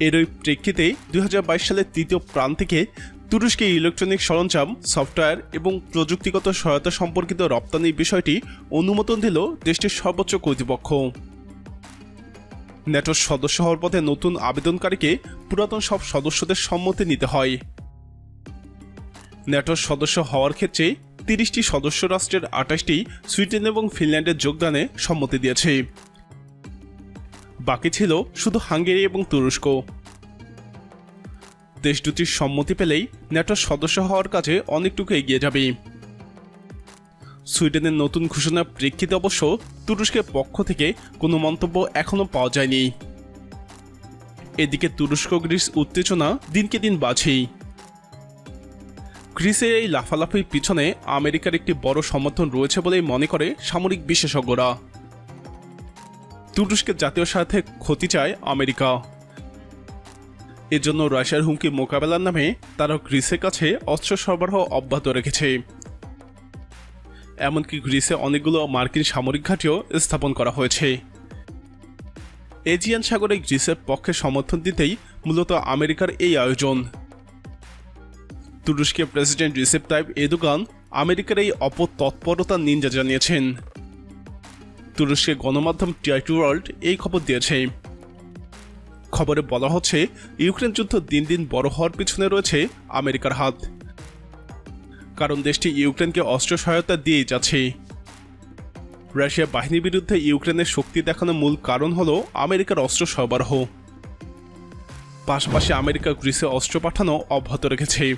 এরই প্রেক্ষিতে দুই হাজার বাইশ সালের তৃতীয় প্রান্তিকে তুরস্কে ইলেকট্রনিক সরঞ্জাম, সফটওয়্যার এবং প্রযুক্তিগত সহায়তা সম্পর্কিত রপ্তানির বিষয়টি অনুমোদন দিল দেশটির সর্বোচ্চ কর্তৃপক্ষ। ন্যাটোর সদস্য হওয়ার পথে নতুন আবেদনকারীকে পুরাতন সব সদস্যদের সম্মতি নিতে হয়। ন্যাটোর সদস্য হওয়ার ক্ষেত্রে তিরিশটি সদস্য রাষ্ট্রের আঠাশটি সুইডেন এবং ফিনল্যান্ডের যোগদানে সম্মতি দিয়েছে। বাকি ছিল শুধু হাঙ্গেরি এবং তুরস্ক। দেশ দুটির সম্মতি পেলেই ন্যাটোর সদস্য হওয়ার কাজে অনেকটুকু এগিয়ে যাবে। সুইডেনের নতুন ঘোষণার প্রেক্ষিতে অবশ্য তুরস্কের পক্ষ থেকে কোনো মন্তব্য এখনও পাওয়া যায়নি। এদিকে তুরস্ক গ্রিস উত্তেজনা দিনকে দিন বাড়ছেই। গ্রিসের এই লাফালাফির পিছনে আমেরিকার একটি বড় সমর্থন রয়েছে বলেই মনে করে সামরিক বিশেষজ্ঞরা। তুরস্কের জাতীয় স্বার্থে ক্ষতি চায় আমেরিকা। এজন্য রাশিয়ার হুমকি মোকাবেলার নামে তারা গ্রিসের কাছে অস্ত্র সরবরাহ অব্যাহত রেখেছে। এমনকি গ্রিসে অনেকগুলো মার্কিন সামরিক ঘাঁটিও স্থাপন করা হয়েছে। এজিয়ান সাগরে গ্রিসের পক্ষে সমর্থন দিতেই মূলত আমেরিকার এই আয়োজন। তুরস্কের প্রেসিডেন্ট রিসেপ তাইব এদোগান আমেরিকার এই অপতৎপরতার নিন্দা জানিয়েছেন। তুরস্কের গণমাধ্যম টিআই টু ওয়ার্ল্ড এই খবর দিয়েছে। খবরে বলা হচ্ছে, ইউক্রেন যুদ্ধ দিন দিন বড় হওয়ার পিছনে রয়েছে আমেরিকার হাত। কারণ দেশটি ইউক্রেনকে অস্ত্র সহায়তা দিয়েই যাচ্ছে। রাশিয়া বাহিনীর বিরুদ্ধে ইউক্রেনের শক্তি দেখানোর মূল কারণ হল আমেরিকার অস্ত্র সরবরাহ। পাশাপাশি আমেরিকা গ্রিসে অস্ত্র পাঠানো অব্যাহত রেখেছে।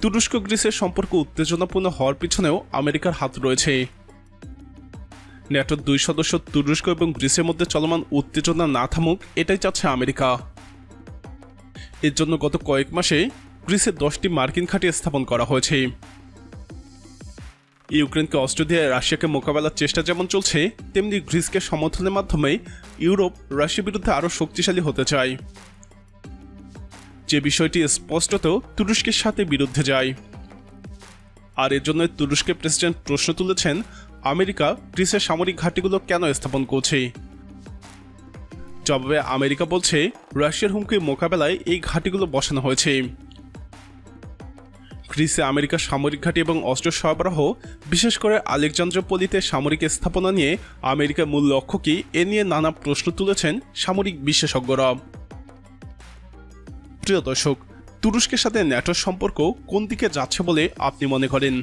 তুরস্ক গ্রিসের সম্পর্ক উত্তেজনাপূর্ণ হওয়ার পিছনেও আমেরিকার হাত রয়েছে। ন্যাটোর দুই সদস্য তুরস্ক এবং গ্রিসের মধ্যে চলমান উত্তেজনা না থামুক, এটাই চাচ্ছে আমেরিকা। এর জন্য গত কয়েক মাসে গ্রিসে দশটি মার্কিন ঘাঁটি স্থাপন করা হয়েছে। ইউক্রেনকে অস্ত্র দিয়ে রাশিয়াকে মোকাবেলার চেষ্টা যেমন চলছে, তেমনি গ্রিসকে সমর্থনের মাধ্যমে ইউরোপ, রাশিয়ার বিরুদ্ধে আরও শক্তিশালী হতে চায়। যে বিষয়টি স্পষ্টত তুরস্কের সাথে বিরুদ্ধে যায়। আর এর জন্য তুরস্কের প্রেসিডেন্ট প্রশ্ন তুলেছেন আমেরিকা গ্রিসের সামরিক ঘাঁটিগুলো কেন স্থাপন করছে? জবাবে আমেরিকা বলছে, রাশিয়ার হুমকি মোকাবেলায় এই ঘাঁটিগুলো বসানো হয়েছে। গ্রিসে আমেরিকার সামরিক ঘাঁটি এবং অস্ত্র সরবরাহ, বিশেষ করে আলেকজান্দ্রপলিতে সামরিক স্থাপনা নিয়ে আমেরিকার মূল লক্ষ্য কি এ নিয়ে নানা প্রশ্ন তুলেছেন সামরিক বিশেষজ্ঞরা। প্রিয় দর্শক, তুরস্কের সাথে ন্যাটোর সম্পর্ক কোন দিকে যাচ্ছে বলে আপনি মনে করেন?